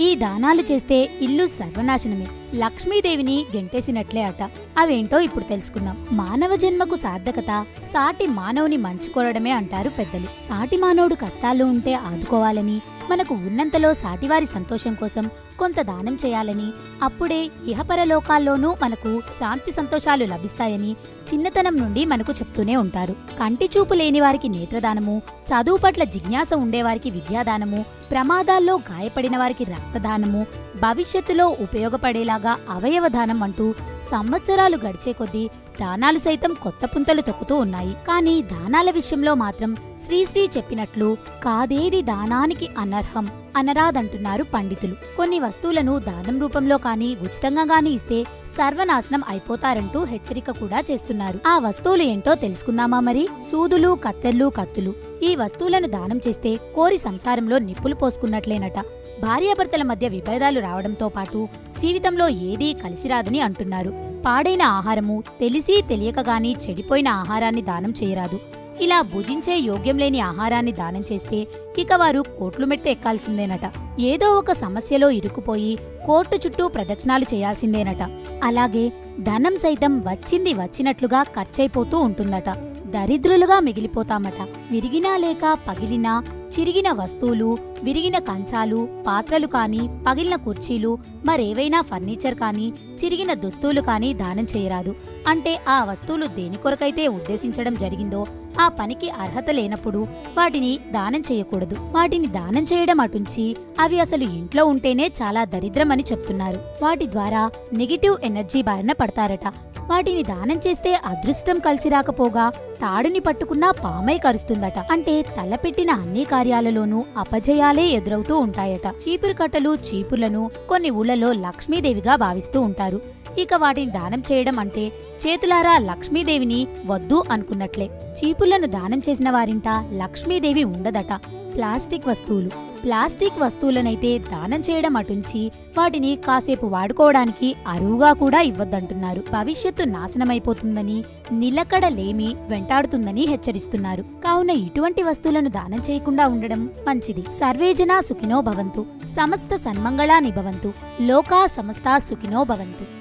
ఈ దానాలు చేస్తే ఇల్లు సర్వనాశనమే. లక్ష్మీదేవిని గెంటేసినట్లే అట. అవేంటో ఇప్పుడు తెలుసుకుందాం. మానవ జన్మకు సార్థకత సాటి మానవుని మంచుకోవడమే అంటారు పెద్దలు. సాటి మానవుడు కష్టాల్లో ఉంటే ఆదుకోవాలని మనకు ఉన్నంతలో సాటివారి సంతోషం కోసం కొంత దానం చేయాలని అప్పుడే ఇహపరలోకాల్లోనూ మనకు శాంతి సంతోషాలు లభిస్తాయని చిన్నతనం నుండి మనకు చెప్తూనే ఉంటారు. కంటి చూపు లేని వారికి నేత్రదానము చదువు పట్ల జిజ్ఞాస ఉండేవారికి విద్యాదానము ప్రమాదాల్లో గాయపడిన వారికి రక్తదానము భవిష్యత్తులో ఉపయోగపడేలాగా అవయవ దానం అంటూ సంవత్సరాలు గడిచే కొద్దీ దానాలు సైతం కొత్త పుంతలు తొక్కుతూ ఉన్నాయి. కానీ దానాల విషయంలో మాత్రం శ్రీశ్రీ చెప్పినట్లు కాదేది దానానికి అనర్హం అనరాదంటున్నారు పండితులు. కొన్ని వస్తువులను దానం రూపంలో కానీ ఉచితంగా గాని ఇస్తే సర్వనాశనం అయిపోతారంటూ హెచ్చరిక కూడా చేస్తున్నారు. ఆ వస్తువులు ఏంటో తెలుసుకుందామా మరి? సూదులు కత్తెర్లు కత్తులు. ఈ వస్తువులను దానం చేస్తే కోరి సంసారంలో నిప్పులు పోసుకున్నట్లేనట. భార్యాభర్తల మధ్య విభేదాలు రావడంతో పాటు జీవితంలో ఏదీ కలిసిరాదని అంటున్నారు. పాడైన ఆహారము తెలిసి తెలియకగాని చెడిపోయిన ఆహారాన్ని దానం చేయరాదు. ఇలా భుజించే యోగ్యం లేని ఆహారాన్ని దానం చేస్తే ఇక వారు కోట్లు మెట్టు ఎక్కాల్సిందేనట. ఏదో ఒక సమస్యలో ఇరుక్కుపోయి కోర్టు చుట్టూ ప్రదక్షిణాలు చేయాల్సిందేనట. అలాగే ధనం సైతం వచ్చింది వచ్చినట్లుగా ఖర్చయిపోతూ ఉంటుందట. దరిద్రులుగా మిగిలిపోతామట. విరిగినా లేక పగిలినా చిరిగిన వస్తువులు విరిగిన కంచాలు పాత్రలు కాని పగిలిన కుర్చీలు మరేవైనా ఫర్నిచర్ కాని చిరిగిన దుస్తులు కాని దానం చేయరాదు. అంటే ఆ వస్తువులు దేని కొరకైతే ఉద్దేశించడం జరిగిందో ఆ పనికి అర్హత లేనప్పుడు వాటిని దానం చేయకూడదు. వాటిని దానం చేయడం అటుంచి అవి అసలు ఇంట్లో ఉంటేనే చాలా దరిద్రమని చెప్తున్నారు. వాటి ద్వారా నెగిటివ్ ఎనర్జీ బారిన పడతారట. వాటిని దానం చేస్తే అదృష్టం కలిసి రాకపోగా తాడుని పట్టుకున్నా పామై కరుస్తుందట. అంటే తలపెట్టిన అన్ని కార్యాలలోనూ అపజయాలే ఎదురవుతూ ఉంటాయట. చీపురు కట్టలు చీపులను కొన్ని ఊళ్ళలో లక్ష్మీదేవిగా భావిస్తూ ఉంటారు. ఇక వాటిని దానం చేయడం అంటే చేతులారా లక్ష్మీదేవిని వద్దు అనుకున్నట్లే. చీపులను దానం చేసిన వారింట లక్ష్మీదేవి ఉండదట. ప్లాస్టిక్ వస్తువులు. ప్లాస్టిక్ వస్తువులనైతే దానం చేయడం అటుంచి వాటిని కాసేపు వాడుకోవడానికి అరువుగా కూడా ఇవ్వద్దంటున్నారు. భవిష్యత్తు నాశనమైపోతుందని నిలకడ లేమి వెంటాడుతుందని హెచ్చరిస్తున్నారు. కావున ఇటువంటి వస్తువులను దానం చేయకుండా ఉండడం మంచిది. సర్వేజన సుఖినో భవంతు. సమస్త సన్మంగళాని భవంతు. లోకా సమస్త సుఖినో భవంతు.